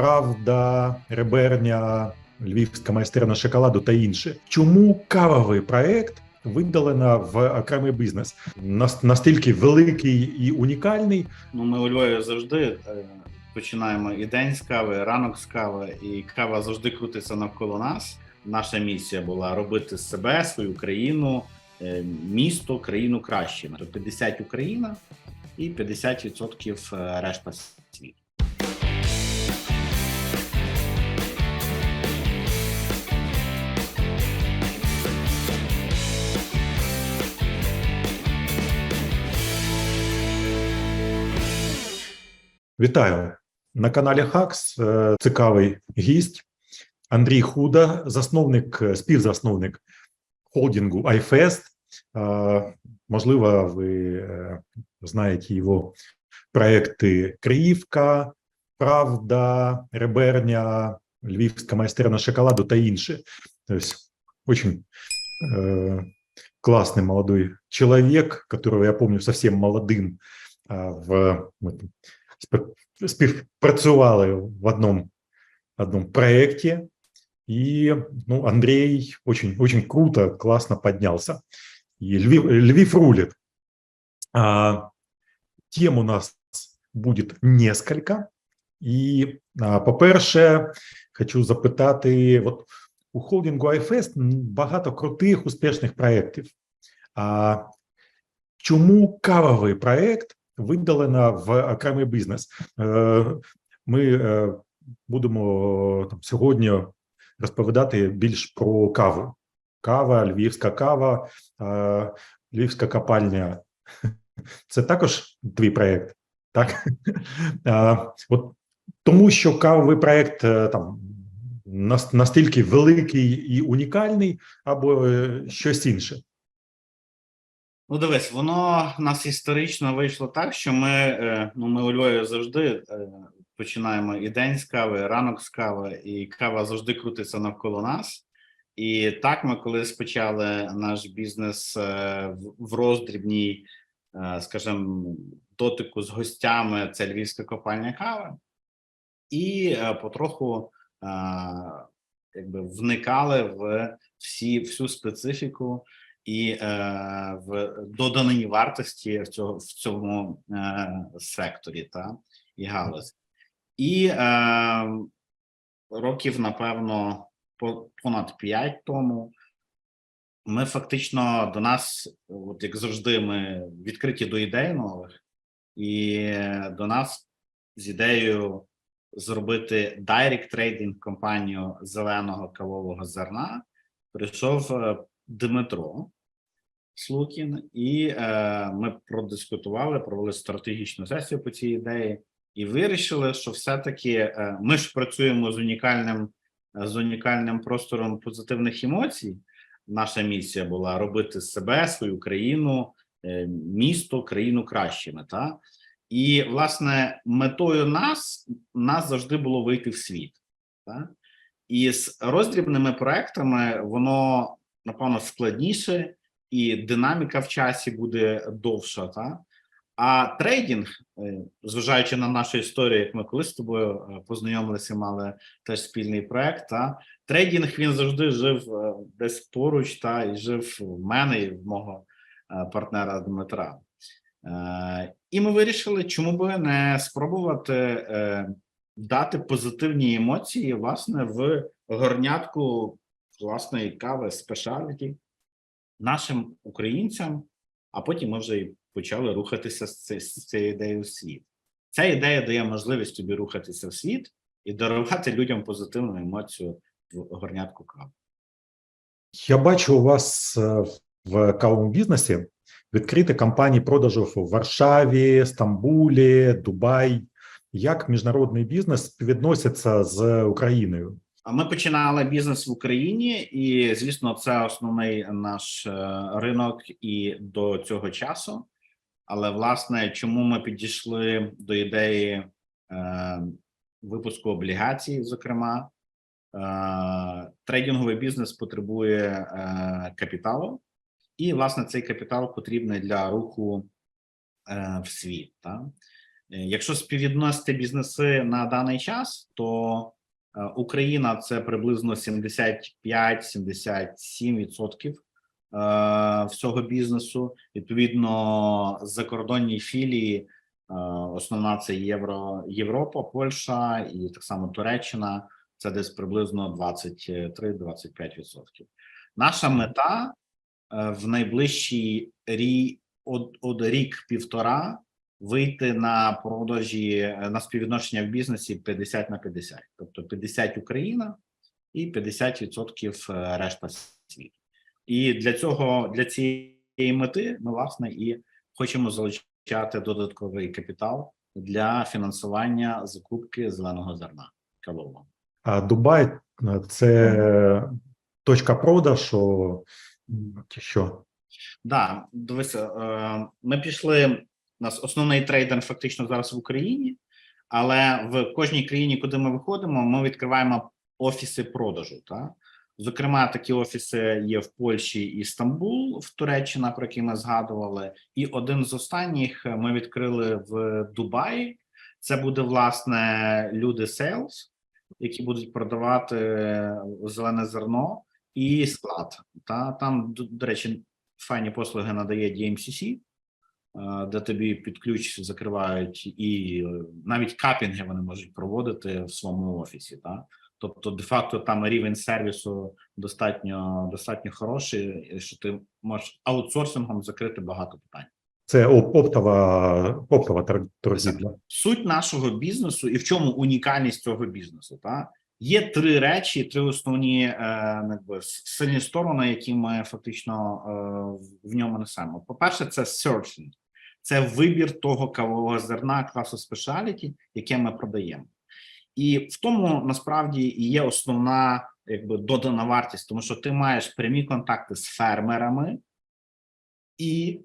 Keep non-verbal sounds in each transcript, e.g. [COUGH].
Правда, Реберня, Львівська майстерня шоколаду та інше. Чому кавовий проект видалено в окремий бізнес? Нас- Настільки великий і унікальний. Ну, ми у Львові завжди е, починаємо і день з кави, ранок з кави, і кава завжди крутиться навколо нас. Наша місія була робити себе, свою країну, е, місто, країну кращими. Тобто 50 Україна і 50% е, решта Вітаю на каналі Хакс. е, Цікавий гість Андрій Худа, засновник, е, співзасновник холдингу iFest. Е, Можливо, ви е, знаєте його проекти Криївка, Правда, Реберня, Львівська майстерня шоколаду та інше. Тобто, очень э, классный молодой человек, которого я помню совсем молодым а, в ми там спів- співпрацювали в одном, одном проекте. И ну, Андрей очень, очень круто, классно поднялся. И Львив, Львив рулит. А, тем у нас будет несколько. І, а, по-перше, хочу запитати: от у холдингу iFest багато крутих, успішних проєктів. А чому кавовий проєкт видалено в окремий бізнес? Е, Ми е, будемо там, сьогодні розповідати більш про каву. Кава, львівська кава, е, львівська копальня. [LAUGHS] Це також твій проєкт, так? [LAUGHS] От тому що кавовий проект е, там настільки великий і унікальний, або щось інше. Ну, дивись, воно в нас історично вийшло так, що ми, е, ну, ми у Львові завжди е, починаємо і день з кави, і ранок з кави, і кава завжди крутиться навколо нас. І так ми колись почали наш бізнес е, в- роздрібній, скажімо, дотику з гостями. Це львівська копальня кави, і потроху якби вникали в всі всю специфіку і е, в доданої вартості в цього в цьому е, секторі та і галузі. І е, років, напевно, по- понад п'ять тому ми фактично до нас, от як завжди, ми відкриті до ідей нових, і до нас з ідеєю зробити дайрект трейдинг компанію зеленого кавового зерна прийшов Дмитро Слукін, і е, ми продискутували, провели стратегічну сесію по цій ідеї, і вирішили, що все-таки е, ми ж працюємо з унікальним з унікальним простором позитивних емоцій. Наша місія була робити себе, свою країну, е, місто, країну кращими. Та? І, власне, метою нас нас завжди було вийти в світ. Та? І з роздрібними проектами воно напевно складніше, і динаміка в часі буде довша. Та? А трейдинг, е, зважаючи на нашу історію, як ми колись з тобою е, познайомилися, мали теж спільний проект. Та? Трейдинг він завжди жив е, десь поруч, та і жив в мене і в мого партнера Дмитра. І ми вирішили, чому би не спробувати дати позитивні емоції, власне, в горнятку власної кави спешаліті нашим українцям, а потім ми вже і почали рухатися з цією ідеєю в світ. Ця ідея дає можливість тобі рухатися в світ і дарувати людям позитивну емоцію в горнятку кави. Я бачу у вас е, в кавовому бізнесі відкриті кампанії продажу в Варшаві, Стамбулі, Дубай. Як міжнародний бізнес співвідноситься з Україною? Ми починали бізнес в Україні, і звісно, це основний наш е, ринок і до цього часу. Але власне, чому ми підійшли до ідеї е, випуску облігацій, зокрема, е, трейдинговий бізнес потребує е, капіталу, і власне цей капітал потрібний для руху е, в світ. Та? Якщо співвідносити бізнеси на даний час, то е, Україна це приблизно 75-77% е, всього бізнесу. Відповідно, закордонні філії, е, основна це Євро, Європа, Польща і так само Туреччина. Це десь приблизно 23-25%. Наша мета е, в найближчий рік, од рік-півтора вийти на продажі е, на співвідношення в бізнесі 50 на 50. Тобто 50 Україна і 50% е, решта світу. І для цього для цієї мети ми власне і хочемо залучати додатковий капітал для фінансування закупки зеленого зерна кавового. А Дубай е, це точка продажу, чи що? Да, дивися, ми пішли. У нас основний трейдер фактично зараз в Україні, але в кожній країні, куди ми виходимо, ми відкриваємо офіси продажу. Та? Зокрема, такі офіси є в Польщі і Стамбул, в Туреччина, про який ми згадували. І один з останніх ми відкрили в Дубаї. Це буде власне люди Sales, які будуть продавати зелене зерно і склад. Та там, до, речі, файні послуги надає DMCC, е, де тобі під ключ закривають, і е, навіть капінги вони можуть проводити в своєму офісі. Та? Тобто, де-факто там рівень сервісу достатньо достатньо хороший, що ти можеш аутсорсингом закрити багато питань. Це оп- оптова, оптова тор- торгівля. Суть нашого бізнесу і в чому унікальність цього бізнесу? Та є три речі, три основні е, якби, сильні сторони, які ми фактично е, в- ньому несемо. По-перше, це sourcing. Це вибір того кавового зерна класу спешаліті, яке ми продаємо. І в тому насправді і є основна якби додана вартість, тому що ти маєш прямі контакти з фермерами, і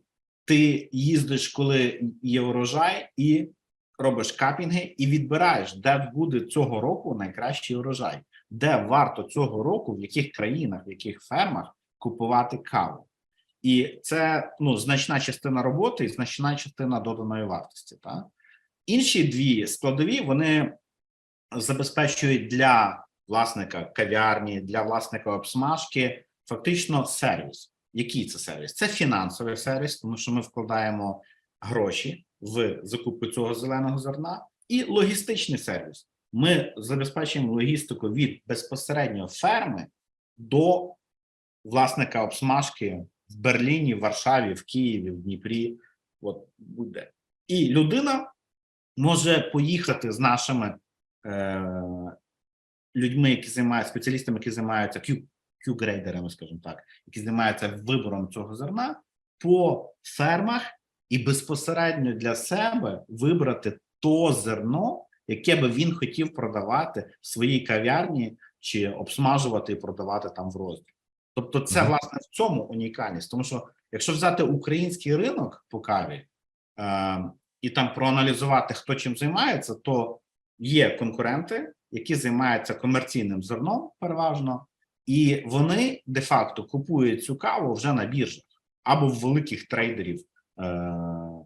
ти їздиш, коли є урожай, і робиш капінги, і відбираєш, де буде цього року найкращий урожай, де варто цього року, в яких країнах, в яких фермах купувати каву. І це ну значна частина роботи і значна частина доданої вартості. Так? Інші дві складові вони забезпечують для власника кав'ярні, для власника обсмажки фактично сервіс. Який це сервіс? Це фінансовий сервіс, тому що ми вкладаємо гроші в закупку цього зеленого зерна, і логістичний сервіс. Ми забезпечуємо логістику від безпосередньо ферми до власника обсмажки в Берліні, в Варшаві, в Києві, в Дніпрі. От буде. І людина може поїхати з нашими е, людьми, які займаються спеціалістами, які займаються Q-грейдерами, скажімо так, які займаються вибором цього зерна по фермах і безпосередньо для себе вибрати то зерно, яке би він хотів продавати в своїй кав'ярні чи обсмажувати і продавати там в розділ. Тобто, це власне в цьому унікальність, тому що якщо взяти український ринок по каві е, і там проаналізувати, хто чим займається, то є конкуренти, які займаються комерційним зерном, переважно, і вони де-факто купують цю каву вже на біржах або в великих трейдерів е,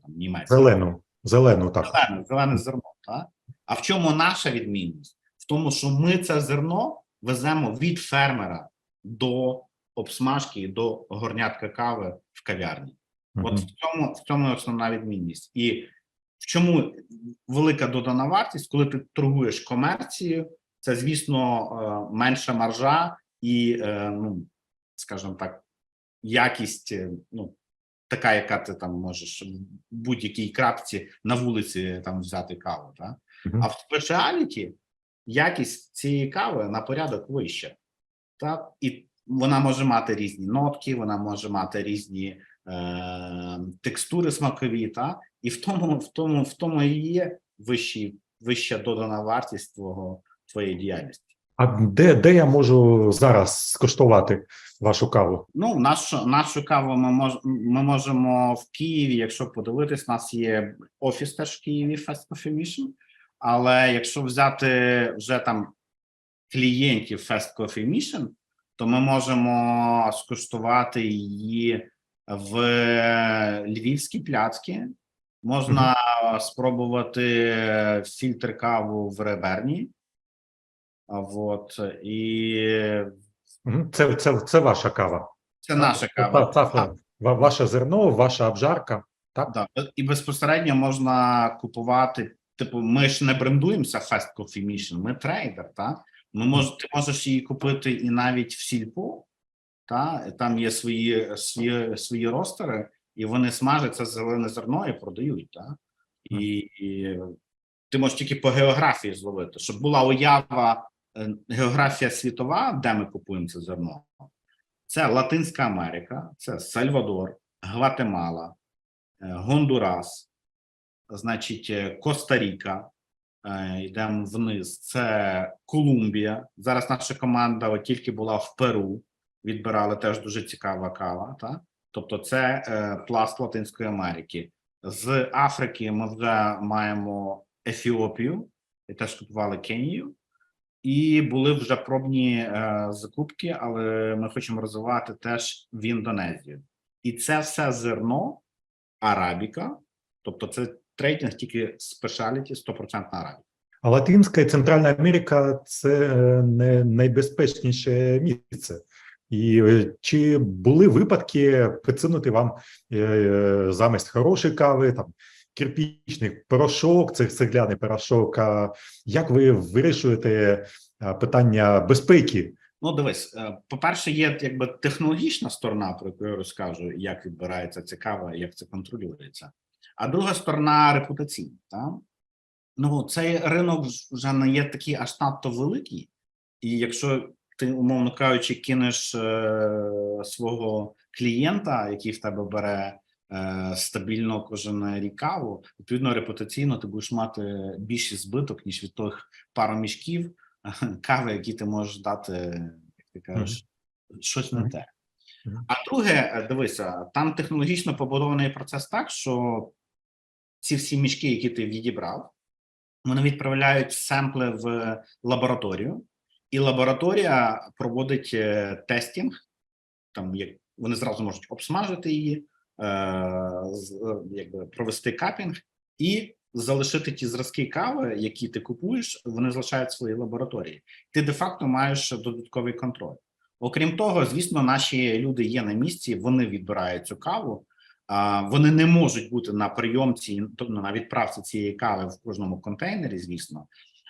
німецьких. Зелену, зелену, так. Зелене, зелене зерно. Так? А в чому наша відмінність? В тому, що ми це зерно веземо від фермера до обсмажки, до горнятка кави в кав'ярні. От в цьому, в цьому основна відмінність. І в чому велика додана вартість, коли ти торгуєш комерцією, це, звісно, е, менша маржа і, е, ну, скажімо так, якість, е, ну, така, яка ти там можеш в будь-якій крапці на вулиці там взяти каву. Так? Мгм. А в спеціаліті якість цієї кави на порядок вища. Так? І вона може мати різні нотки, вона може мати різні е, текстури смакові, та? і в тому, в тому, в тому і є вищі, вища додана вартість твого твоєї діяльності. А де, де я можу зараз скуштувати вашу каву? Ну, нашу нашу каву ми мож, ми можемо в Києві. Якщо подивитись, у нас є офіс теж в Києві Fast Coffee Mission, Але якщо взяти вже там клієнтів Fast Coffee Mission, то ми можемо скуштувати її в Львівській пляцкі Можна спробувати фільтр каву в реберні. А Вот, і Це, це, це ваша кава. це наша Та- кава. та- та- ва- Ваше зерно, ваша обжарка. Так? Да. І безпосередньо можна купувати. Типу, ми ж не брендуємося Fast Coffee Mission, ми трейдер. Та? Ми мож, ти можеш її купити і навіть в сільпо, та? там є свої, свої, свої ростери, і вони смажать це зелене зерно і продають. Та? І, і ти можеш тільки по географії зловити, щоб була уява, е, географія світова, де ми купуємо це зерно. Це Латинська Америка, це Сальвадор, Гватемала, е, Гондурас, значить, е, Коста-Ріка. Е, Йдемо вниз. Це Колумбія. Зараз наша команда от тільки була в Перу, відбирали теж дуже цікава кава. Та? Тобто, це е, пласт Латинської Америки. З Африки ми вже маємо Ефіопію, і теж купували Кенію. І були вже пробні е, закупки, але ми хочемо розвивати теж в Індонезію. І це все зерно арабіка, тобто це трейдинг тільки спешаліті 100% арабіка. А Латинська і Центральна Америка це е, не найбезпечніше місце. І е, чи були випадки підсунути вам е, замість хорошої кави, там кирпічний порошок, це цегляний порошок? А як ви вирішуєте питання безпеки? Ну, дивись, по-перше, є якби технологічна сторона, про яку я розкажу, як відбирається ця кава, як це контролюється. А друга сторона репутаційна. Та? Ну, цей ринок вже не є такий аж надто великий, і якщо ти, умовно кажучи, кинеш е, свого клієнта, який в тебе бере е, стабільно кожен рік каву, відповідно репутаційно ти будеш мати більший збиток, ніж від тих пару мішків кави, які ти можеш дати, як ти кажеш, щось не те. Мгм. А друге, дивися, там технологічно побудований процес так, що ці всі мішки, які ти відібрав, вони відправляють семпли в лабораторію, і лабораторія проводить е, тестінг. Там як вони зразу можуть обсмажити її, е, е, якби провести капінг і залишити ті зразки кави, які ти купуєш, вони залишають в своїй лабораторії. Ти де-факто маєш додатковий контроль. Окрім того, звісно, наші люди є на місці, вони відбирають цю каву. Вони не можуть бути на прийомці, тобто на відправці цієї кави в кожному контейнері, звісно.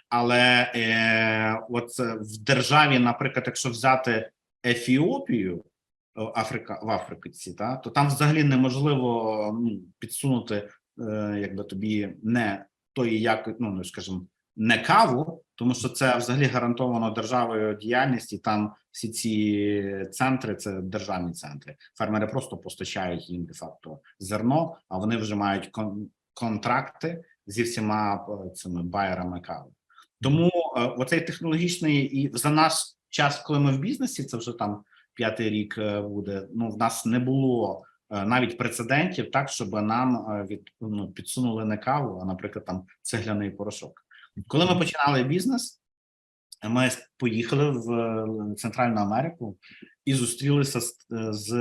Але е, от е, в державі, наприклад, якщо взяти Ефіопію, Африка в Африці, та то там взагалі неможливо ну, підсунути, е, якби тобі не тої, як ну ну, скажімо, не каву, тому що це взагалі гарантовано державою діяльність, і там всі ці центри це державні центри. Фермери просто постачають їм де факто зерно, а вони вже мають кон- контракти зі всіма е, цими байерами кави. Тому е, оцей технологічний і за наш час, коли ми в бізнесі, це вже там п'ятий рік е, буде. Ну в нас не було навіть прецедентів, так щоб нам від ну, підсунули не каву, а наприклад, там цегляний порошок. Коли ми починали бізнес, ми поїхали в е, Центральну Америку і зустрілися з, з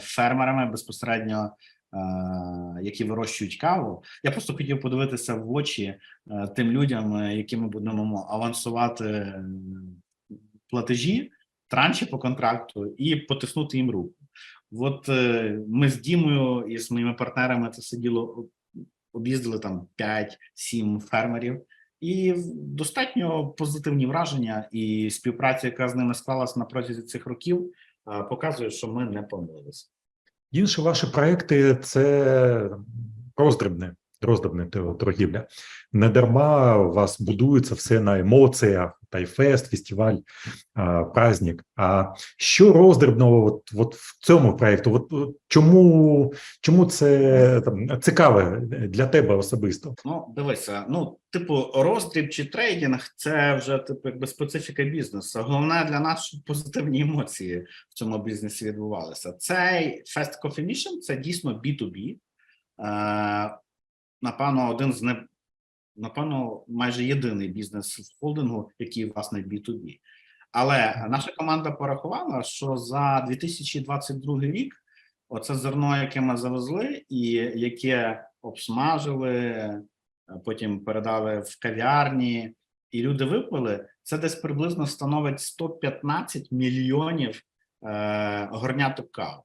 фермерами безпосередньо, е, які вирощують каву. Я просто хотів подивитися в очі е, тим людям, е, яким ми будемо авансувати е, платежі, транші по контракту і потиснути їм руку. От е, ми з Дімою і з моїми партнерами це сиділо, об'їздили там 5-7 фермерів. І достатньо позитивні враження, і співпраця, яка з ними склалась на протязі цих років, е, показує, що ми не помилилися. Інші ваші проекти це роздрібне, роздрібне торгівля. Не дарма у вас будується все на емоціях, тайфест, фестиваль, праздник. А що роздрібного от, от в цьому проєкту? От, от чому, чому це там, цікаве для тебе особисто? Ну, дивися, ну, типу, роздріб чи трейдинг це вже типу якби специфіка бізнесу. Головне для нас, щоб позитивні емоції в цьому бізнесі відбувалися. Цей Fast Coffee Mission – це дійсно B2B. Е, напевно, один з не напевно майже єдиний бізнес в холдингу, який власне B2B. Але наша команда порахувала, що за 2022 рік оце зерно, яке ми завезли, і яке обсмажили, е, потім передали в кав'ярні, і люди випили. Це десь приблизно становить 115 мільйонів е, горняток кави.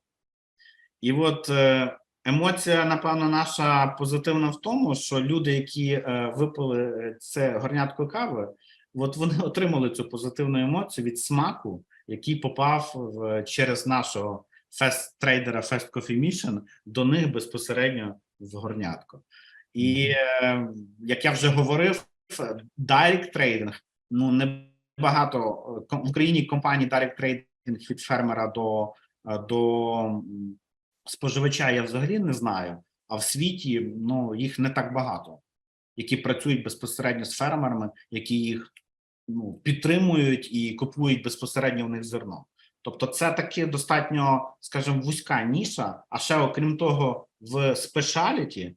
І от е, емоція, напевно, наша позитивна в тому, що люди, які е, випили це горнятко кави, от вони [LAUGHS] отримали цю позитивну емоцію від смаку, який попав в, через нашого фест-трейдера Fest Coffee Mission до них безпосередньо в горнятко. І е, як я вже говорив, direct трейдинг, ну не багато е, в Україні компаній direct трейдинг від фермера до, до споживача я взагалі не знаю. А в світі ну їх не так багато, які працюють безпосередньо з фермерами, які їх ну, підтримують і купують безпосередньо в них зерно. Тобто, це таки достатньо, скажімо, вузька ніша. А ще окрім того, в спешаліті е,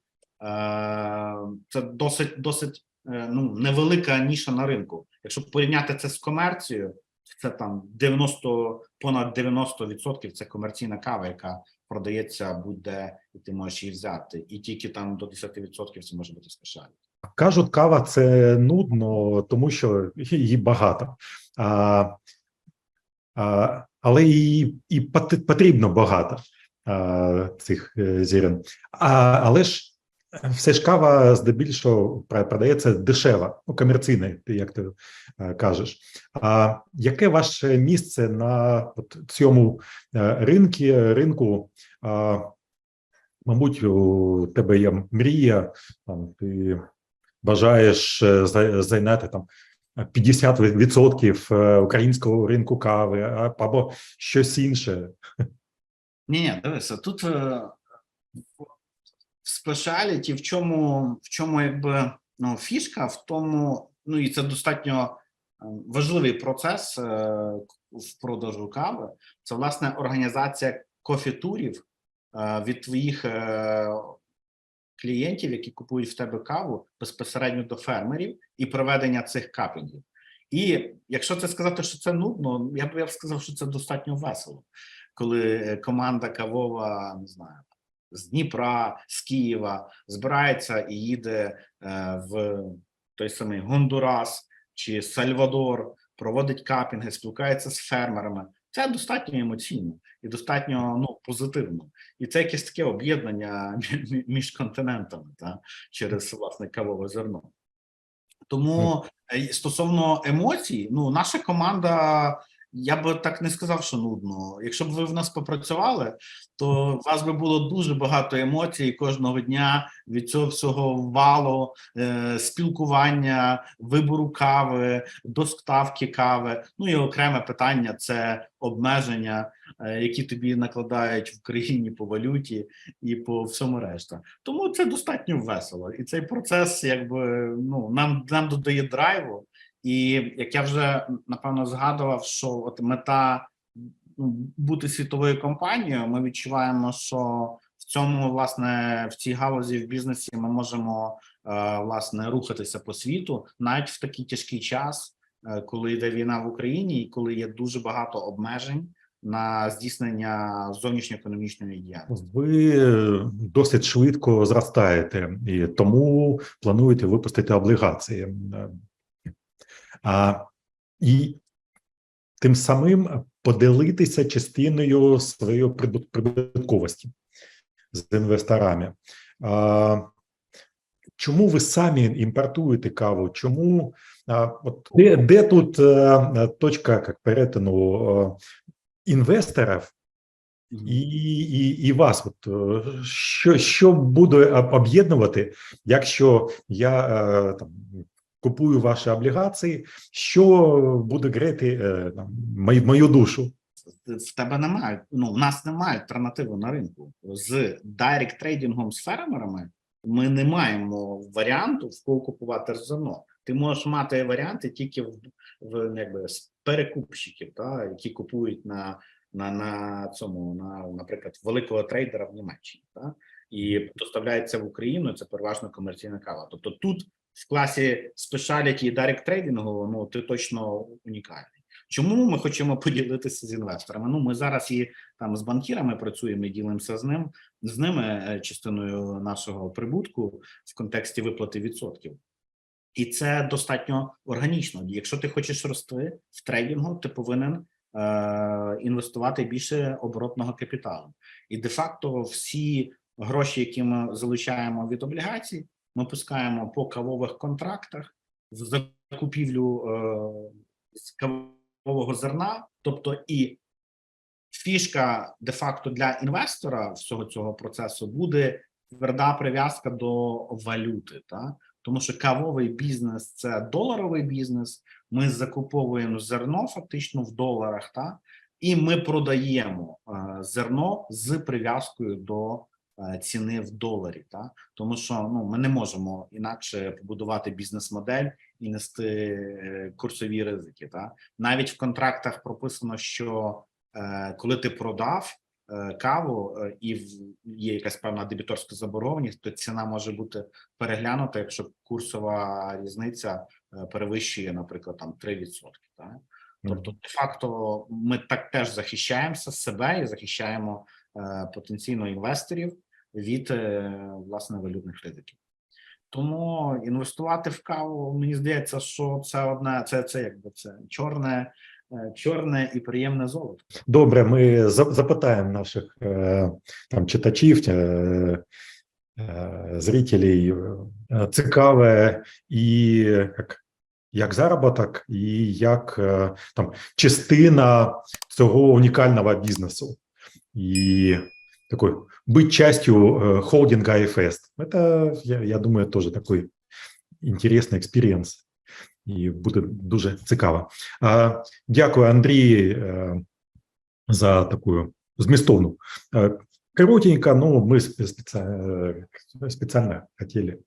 це досить досить е, ну, невелика ніша на ринку. Якщо порівняти це з комерцією, це там 90, понад 90% це комерційна кава, яка продається будь-де, і ти можеш її взяти. І тільки там до 10% це може бути спешаліті. Кажуть, кава це нудно, тому що її багато. А, а, але і, і потрібно багато а, цих е, зірен. А, але ж все ж кава здебільшого продається дешева, ну, комерційна, як ти е, кажеш. А яке ваше місце на от, цьому е, ринку, ринку? А, мабуть, у тебе є мрія, там, ти бажаєш е, зайняти там 50% е, українського ринку кави або щось інше. Ні, ні, дивися, тут спешаліті, в чому, в чому якби ну, фішка, в тому, ну і це достатньо е, важливий процес е, в продажу кави. Це власне організація кофітурів е, від твоїх клієнтів, які купують в тебе каву безпосередньо до фермерів, і проведення цих капінгів. І якщо це сказати, що це нудно, я б я б сказав, що це достатньо весело коли команда кавова не знаю з Дніпра, з Києва збирається і їде е, в той самий Гондурас чи Сальвадор, проводить капінги, спілкується з фермерами. Це достатньо емоційно і достатньо ну позитивно, і це якесь таке об'єднання мі- мі- між континентами та через власне кавове зерно. Тому е, стосовно емоцій, ну наша команда я би так не сказав, що нудно. Якщо б ви в нас попрацювали, то у вас би було дуже багато емоцій кожного дня від цього всього валу, е, спілкування, вибору кави, доставки кави. Ну і окреме питання це обмеження, е, які тобі накладають в країні по валюті і по всьому решта. Тому це достатньо весело, і цей процес, якби ну нам, нам додає драйву. І як я вже напевно згадував, що от мета ну, бути світовою компанією, ми відчуваємо, що в цьому власне в цій галузі в бізнесі ми можемо е, власне рухатися по світу навіть в такий тяжкий час, е, коли йде війна в Україні, і коли є дуже багато обмежень на здійснення зовнішньоекономічної діяльності. Ви досить швидко зростаєте і тому плануєте випустити облігації. А, і тим самим поділитися частиною своєї прибутковості з інвесторами. А, чому ви самі імпортуєте каву? Чому а, от де, де тут е, точка як перетину е, інвесторів і, і, і вас, от е, що, що буде об'єднувати, якщо я е, там купую ваші облігації, що буде гріти е, мою, мою душу? в тебе немає. Ну, в нас немає альтернативи на ринку з дайрект трейдингом з фермерами. Ми не маємо варіанту в кого купувати зерно. Ти можеш мати варіанти тільки в, в якби з перекупщиків, та які купують на, на, на цьому, на наприклад, великого трейдера в Німеччині, та і доставляється в Україну. Це переважно комерційна кава. Тобто тут в класі спешаліті і дайрект трейдингу, ну ти точно унікальний. Чому ми хочемо поділитися з інвесторами? Ну, ми зараз і там з банкірами працюємо і ділимося з ним з ними е, частиною нашого прибутку в контексті виплати відсотків. І це достатньо органічно. Якщо ти хочеш рости в трейдингу, ти повинен е, інвестувати більше оборотного капіталу. І де-факто всі гроші, які ми залучаємо від облігацій, ми пускаємо по кавових контрактах в закупівлю е, з кавового зерна, тобто і фішка де-факто для інвестора всього цього процесу буде тверда прив'язка до валюти, та тому що кавовий бізнес це доларовий бізнес. Ми закуповуємо зерно фактично в доларах, та і ми продаємо е, зерно з прив'язкою до ціни в доларі. Та тому що ну ми не можемо інакше побудувати бізнес-модель і нести е, курсові ризики. Та навіть в контрактах прописано, що е, коли ти продав е, каву е, і є якась певна дебіторська заборгованість, то ціна може бути переглянута, якщо курсова різниця е, перевищує, наприклад, там 3%. Так? Тобто, де-факто, ми так теж захищаємося себе і захищаємо е, потенційно інвесторів від е, власне валютних ризиків. Тому інвестувати в каву, мені здається, що це одне, це, це якби це чорне, е, чорне і приємне золото. Добре, ми запитаємо наших е, там читачів, зрителей. Цікаве і як, як заробіток, і як там частина цього унікального бізнесу. І такой быть частью э, холдинга iFest. Это, я, я думаю, тоже такой интересный експірієнс. І буде дуже цікаво. А, Дякую, Андрій, е, за таку змістовну. Е, Коротенько, ну, ми спеціально, спеціально хотіли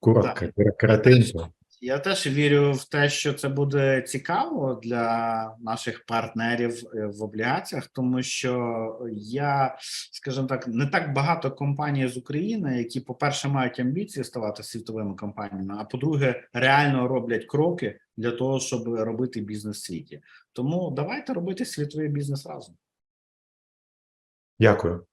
коротко, коротенько. Я теж вірю в те, що це буде цікаво для наших партнерів е, в облігаціях, тому що я, скажімо так, не так багато компаній з України, які, по-перше, мають амбіції ставати світовими компаніями, а по-друге, реально роблять кроки для того, щоб робити бізнес в світі. Тому давайте робити світовий бізнес разом. Дякую.